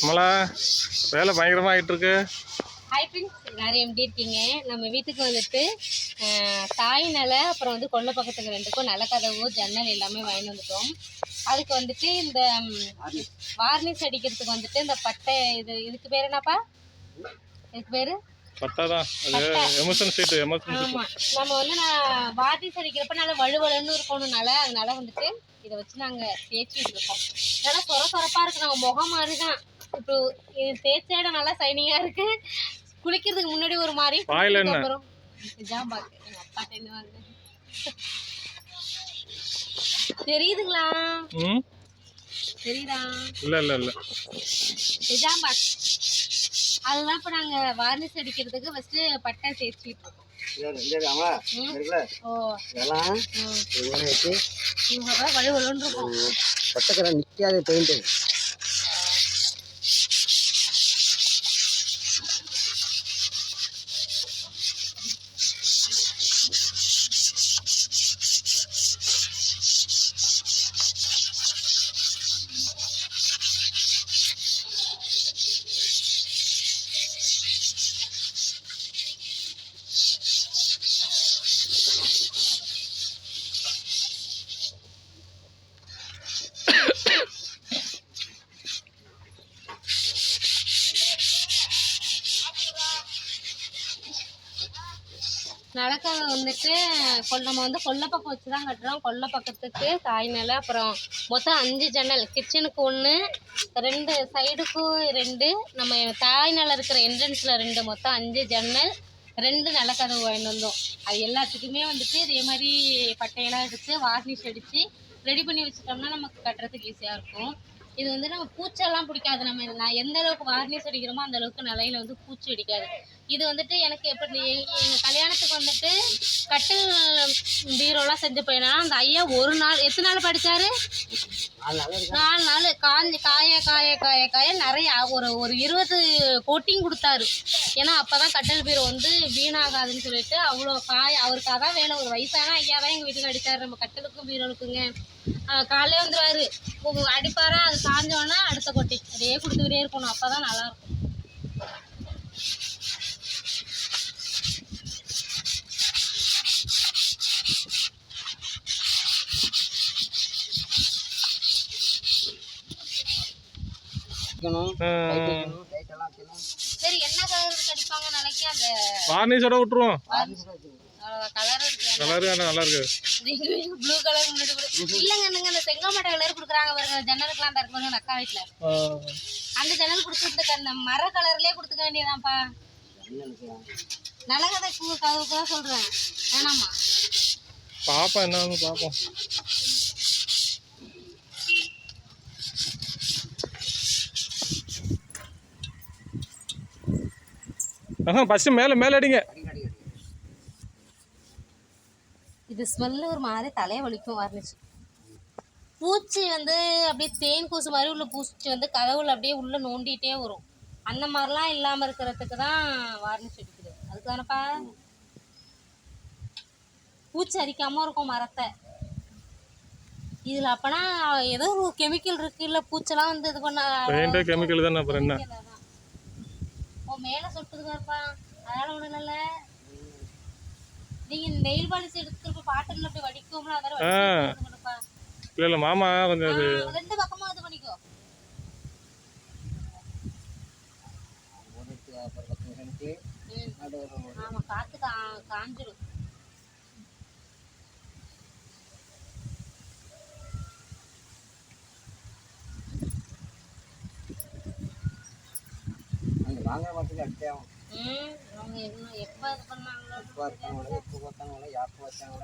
நம்மளா வேலை பயங்கரமாக ஆகிட்டு இருக்கு ஹாய் ஃப்ரெண்ட்ஸ் எல்லாரும் எப்படி இருக்கீங்க? நம்ம வீட்டுக்கு வந்துட்டு தாய் நிலை அப்புறம் வந்து கொல்லை பக்கத்துக்கு ரெண்டுக்கும் நிலக்கதவு ஜன்னல் எல்லாமே வாங்கிட்டு வந்துட்டோம். அதுக்கு வந்துட்டு இந்த வார்னிஷ் அடிக்கிறதுக்கு வந்துட்டு இந்த பட்டை இது இதுக்கு பேர் என்னப்பா? இதுக்கு பேர்? பட்டா தான். அது எமோஷன் சீட்டு எமோஷன் சீட் ஆமாம் நம்ம வந்து நான் வார்னிஷ் அடிக்கிறப்ப நல்லா வலுவலுன்னு இருக்கணும்னால அதனால வந்துட்டு இதை வச்சு நாங்கள் தேய்ச்சிட்டு இருக்கோம். நல்லா சொர சொரப்பாக இருக்கு. நம்ம முகம் மாதிரி தான் இப்போ இது தேய்ச்ச இடம் நல்லா சைனிங்காக இருக்கு. குளிக்கிறதுக்கு முன்னாடி ஒரு மாதிரி? அப்புறம் ஜாம்பாக்கு எங்கள் தெரியுதுங்களா? ம்? தெரியுதா? இல்லை இல்லை இல்லை. நிஜாம்பாக் அதெல்லாம் இப்போ நாங்கள் வார்னிஷ் அடிக்கிறதுக்கு ஃபஸ்ட்டு பட்டை தேய்ச்சிட்டு இருக்கோம். ம். ஓ. நிலக்கவை வந்துட்டு கொல் நம்ம வந்து கொல்லை பக்கம் வச்சு தான் கட்டுறோம். கொல்லை பக்கத்துக்கு தாய் நில அப்புறம் மொத்தம் அஞ்சு ஜன்னல். கிச்சனுக்கு ஒன்று ரெண்டு சைடுக்கும் ரெண்டு நம்ம தாய் நிலை இருக்கிற என்ட்ரன்ஸில் ரெண்டு மொத்தம் அஞ்சு ஜன்னல் ரெண்டு நிலக்கதவு வாங்கிட்டு வந்தோம். அது எல்லாத்துக்குமே வந்துட்டு இதே மாதிரி பட்டையெல்லாம் எடுத்து வார்னிஷ் அடித்து ரெடி பண்ணி வச்சுட்டோம்னா நமக்கு கட்டுறதுக்கு ஈஸியாக இருக்கும். இது வந்து நம்ம பூச்செல்லாம் பிடிக்காது. நம்ம நான் எந்த அளவுக்கு வார்னிஷ் அடிக்கிறோமோ அந்த அளவுக்கு நிலையில வந்து பூச்சி அடிக்காது. இது வந்துட்டு எனக்கு எப்படி எங்கள் கல்யாணத்துக்கு வந்துட்டு கட்டில் பீரோலாம் செஞ்சு போயினா அந்த ஐயா ஒரு நாள் எத்தனை நாள் படித்தாரு நாலு நாள். காஞ்சி காய காய காய காய நிறைய ஒரு ஒரு இருபது கோட்டிங் கொடுத்தாரு. ஏன்னா அப்போ தான் கட்டில் பீரோ வந்து வீணாகாதுன்னு சொல்லிட்டு அவ்வளோ காய அவருக்கு அதான் வேணும். ஒரு வயசான ஐயா தான் எங்கள் வீட்டுக்கு அடித்தார் நம்ம கட்டிலுக்கும் பீரோலுக்குங்க. காலையிலே வந்துடுவார் அடிப்பாரா? அது காஞ்சோன்னா அடுத்த கொட்டி. அப்படியே கொடுத்துக்கிட்டே இருக்கணும். அப்போ தான் நல்லாயிருக்கும் சரி என்ன கலருக்கு அடிப்பாங்க நினைக்கி அந்த வார்னிஷோட விட்டுருவோம். கலர் இருக்கு நல்லா இருக்கு. ப்ளூ கலர் இல்லைங்க என்னங்க இந்த செங்கமட்டை கலர் கொடுக்குறாங்க பாருங்க. ஜன்னலுக்குலாம் தரப்போது எங்கள் அக்கா வீட்டில் அந்த ஜன்னல் கொடுத்துட்டு அந்த மர கலர்லேயே கொடுத்துக்க வேண்டியதான்ப்பா. நலகதை கதவுக்கு தான் சொல்கிறேன் வேணாமா? பாப்பா என்னன்னு பார்ப்போம் ஆஹா ஃபஸ்ட்டு மேலே மேலே அடிங்க. இது ஸ்மெல்லு ஒரு மாதிரி தலையை வலிக்கும் வார்னிஷ். பூச்சி வந்து அப்படியே தேன் பூசு மாதிரி உள்ள பூச்சி வந்து கதவுல அப்படியே உள்ளே நோண்டிகிட்டே வரும். அந்த மாதிரிலாம் இல்லாமல் இருக்கிறதுக்கு தான் வார்னிஷ் அடிக்குது. அதுக்கு தானப்பா? பூச்சி அரிக்காமல் இருக்கும் மரத்தை. இதில் அப்போனா ஏதோ ஒரு கெமிக்கல் இருக்கு. இல்லை பூச்செல்லாம் வந்து இது பண்ண கெமிக்கல் தானே அப்புறம் என்ன? ஓ மேலே சொட்டுது பாருப்பா. அதனால ஒன்றும் இல்லை இல்லை இல்லை மாமா கொஞ்சம் அது ரெண்டு பக்கமும் இது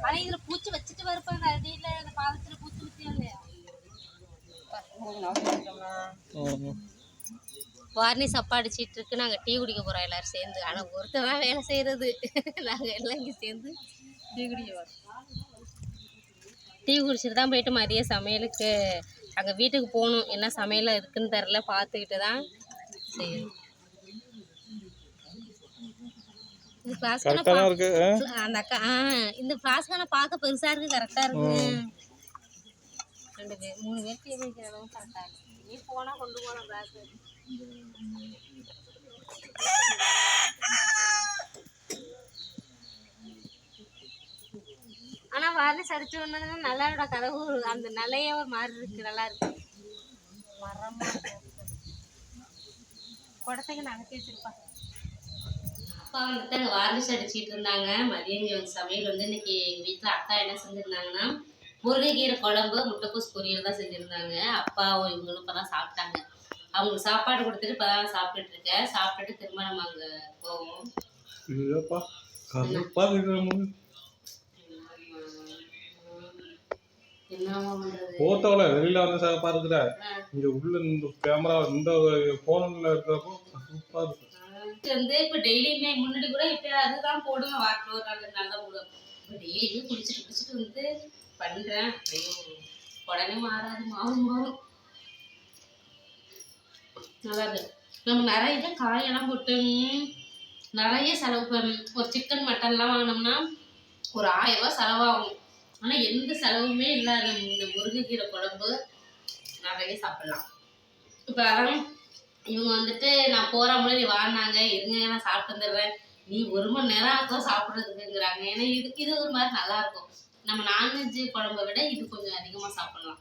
ஆனா இதுல பூச்சி வச்சுட்டு வரப்ப அந்த அடியில அந்த பாதத்துல பூச்சி வச்சியா இல்லையா அடிச்சிட்டு இருக்கு. நாங்கள் டீ குடிக்க போகிறோம் எல்லாரும் சேர்ந்து. ஆனால் ஒருத்தர் தான் வேலை செய்கிறது நாங்கள் எல்லாம் இங்கே சேர்ந்து டீ குடிக்க வரோம் டீ குடிச்சிட்டு தான் போயிட்டு மதிய சமையலுக்கு அங்கே வீட்டுக்கு போகணும். என்ன சமையல் இருக்குன்னு தெரில பார்த்துக்கிட்டு தான் செய்யணும். இந்த ஃப்ளாஸ்க் கரெக்டாக இருக்கு? அந்த அக்கா ஆ இந்த ஃப்ளாஸ்க் ஆனால் பார்க்க பெருசாக இருக்குது கரெக்டாக இருக்கு. ரெண்டு பேர் மூணு பேர் தீ வைக்கிற அளவுக்கு கரெக்டாக இருக்கு நீ போனால் கொண்டு போகலாம் பேக்கு ஆனா வார்னிஷ் அடிச்ச உடனே நல்லாரோட கதவு அந்த நிலையே ஒரு மாதிரி இருக்கு நல்லா இருக்கு. மரமா குடத்தைக்கு நகர்த்தி வச்சிருப்பா. அப்பா வந்துட்டு அங்கே வார்னிஷ் அடிச்சிட்டு இருந்தாங்க. மதியம் இங்க வந்து சமையல் வந்து இன்னைக்கு எங்கள் வீட்டில் அக்கா என்ன செஞ்சுருந்தாங்கன்னா முருங்கைக்கீரை குழம்பு முட்டைக்கோஸ் பொரியல் தான் செஞ்சுருந்தாங்க. அப்பா இவங்களும் இப்போ தான் சாப்பிட்டாங்க. அவங்களுக்கு சாப்பாடு கொடுத்துட்டு இப்போ தான் சாப்பிட்டுட்டு இருக்கேன் சாப்பிட்டுட்டு திரும்ப நம்ம அங்கே போவோம். போட்டோல வெளியில வந்து சாப்பா இருக்குற இங்க உள்ள இந்த கேமரா இந்த போன்ல இருக்கிறப்போ கருப்பா இருக்கு. வந்து இப்போ டெய்லியுமே முன்னாடி கூட இப்போ அதுதான் போடுவேன் வாரத்தில் ஒரு நாள் ரெண்டு நாள் தான் போடுவேன். இப்போ டெய்லியுமே குடிச்சிட்டு குடிச்சிட்டு வந்து பண்ணுறேன் ஐயோ உடனே மாறாது மாறும் மாறும். நல்லா இருக்கு. நம்ம நிறைய காயெல்லாம் போட்டு நிறைய செலவு பண்ணணும் ஒரு சிக்கன் மட்டன்லாம் வாங்கினோம்னா ஒரு ஆயிரம் ரூபாய் செலவாகும். ஆனால் எந்த செலவுமே இல்லாத இந்த முருங்கைக்கீரை குழம்பு நிறைய சாப்பிடலாம். இப்போ அதான் இவங்க வந்துட்டு நான் போகிற முன்னாடி வாடினாங்க இருங்க நான் சாப்பிட்டு வந்துடுறேன். நீ ஒரு மணி நேரம் ஆகும் சாப்பிட்றதுக்குங்கிறாங்க. ஏன்னா இது இது ஒரு மாதிரி நல்லா இருக்கும் நம்ம நான்வெஜ் குழம்பை விட இது கொஞ்சம் அதிகமாக சாப்பிடலாம்.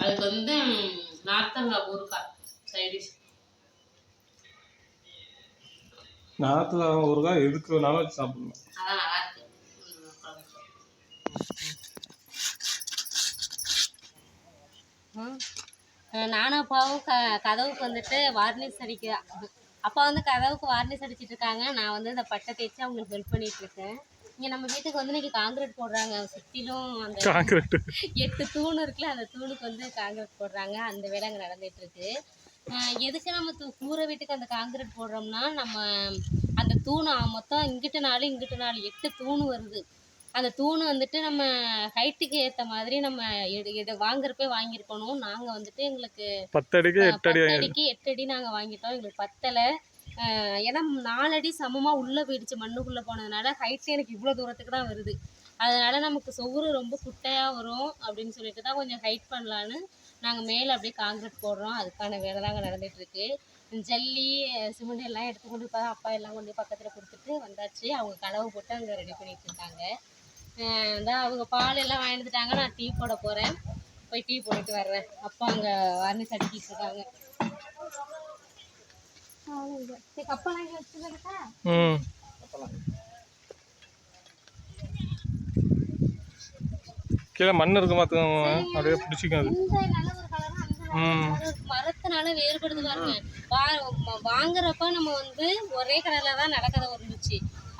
அதுக்கு வந்து நார்த்தங்காய் ஊறுக்காய் சைடிஷ் நாத்துல ஊருகா எதுக்கு வேணாலும் சாப்பிடலாம். அதான் நல்லா இருக்கு ம், குழம்பு. நானும் அப்பாவும் க கதவுக்கு வந்துட்டு வார்னிஷ் அடிக்க அப்பா வந்து கதவுக்கு வார்னிஷ் அடிச்சிட்டு இருக்காங்க. நான் வந்து இந்த பட்டை தேய்ச்சி அவங்களுக்கு ஹெல்ப் பண்ணிட்டு இருக்கேன். இங்கே நம்ம வீட்டுக்கு வந்து இன்னைக்கு காங்கிரீட் போடுறாங்க. சுற்றிலும் அந்த காங்கிரீட் எட்டு தூண் இருக்குல்ல அந்த தூணுக்கு வந்து காங்கிரீட் போடுறாங்க. அந்த வேலை அங்கே நடந்துட்டு இருக்கு. எதுக்கு நம்ம தூ கூரை வீட்டுக்கு அந்த காங்கிரீட் போடுறோம்னா நம்ம அந்த தூண் மொத்தம் இங்கிட்டு நாலு இங்கிட்டு நாலு எட்டு தூண் வருது. அந்த தூண் வந்துட்டு நம்ம ஹைட்டுக்கு ஏற்ற மாதிரி நம்ம எடு எடு வாங்குறப்பே வாங்கியிருக்கணும். நாங்கள் வந்துட்டு எங்களுக்கு பத்தடிக்கு ஆஹ் எட்டு அடி பத்து அடிக்கு எட்டு அடி நாங்கள் வாங்கிட்டோம். எங்களுக்கு பத்தலை. ஏன்னா நாலு அடி சமமாக உள்ளே போயிடுச்சு மண்ணுக்குள்ளே போனதுனால ஹைட்டு எனக்கு இவ்வளோ தூரத்துக்கு தான் வருது. அதனால நமக்கு சொவுரு ரொம்ப குட்டையாக வரும் அப்படின்னு சொல்லிட்டு தான் கொஞ்சம் ஹைட் பண்ணலான்னு நாங்கள் மேலே அப்படியே காங்கிரீட் போடுறோம். அதுக்கான வேலை தாங்க நடந்துட்டு இருக்கு ஜல்லி சிமெண்ட் எல்லாம் எடுத்து கொண்டு இப்போ அப்பா எல்லாம் கொண்டு பக்கத்தில் கொடுத்துட்டு வந்தாச்சு. அவங்க கதவு போட்டு அங்கே ரெடி பண்ணிட்டு இருக்காங்க. இந்தா அவங்க பால் எல்லாம் வாங்கிட்டு வந்துட்டாங்க. நான் டீ போட போகிறேன் போய் டீ போட்டுட்டு வர்றேன். அப்பா அங்கே வார்னிஷ் அடிக்கிட்டு இருக்காங்க. கப்பெல்லாம் இங்கே வச்சுருக்கா ம். கீழே மண் இருக்கு பார்த்துக்கோங்க அப்படியே ஒரு ம். மரத்தினால வேறுபடுது பாருங்க. வாங்குறப்ப நம்ம வந்து ஒரே கலர்ல தான் நடக்கதை. இருந்துச்சு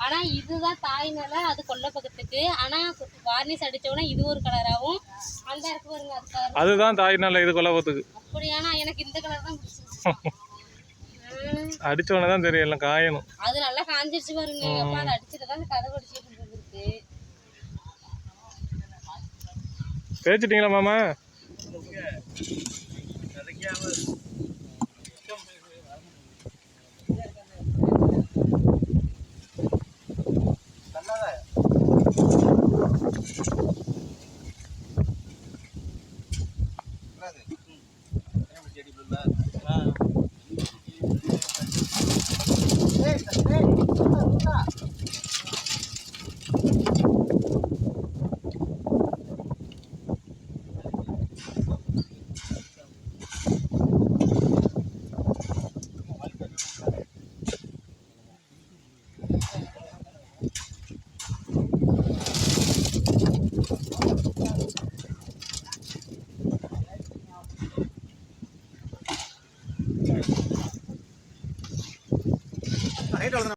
ஆனா இதுதான் தாய் நிலை அது கொல்லை பக்கத்துக்கு. ஆனா வார்னிஷ் அடிச்சோன்னா இது ஒரு கலராகவும் அந்த இருக்கு பாருங்க அது கலர் அதுதான் தாய் நல்ல இது கொலபத்துக்கு அப்படியானா எனக்கு இந்த கலர் தான் பிடிச்சிருச்சு அடிச்சோடனே தான் தெரியும் எல்லாம் காயணும். அது நல்லா காஞ்சிருச்சு பாருங்க. அப்ப அதை அடிச்சுட்டு தான் கதவு அடிச்சுட்டு இருந்திருக்கு. பேச்சிட்டிங்களா மாமா? 基础。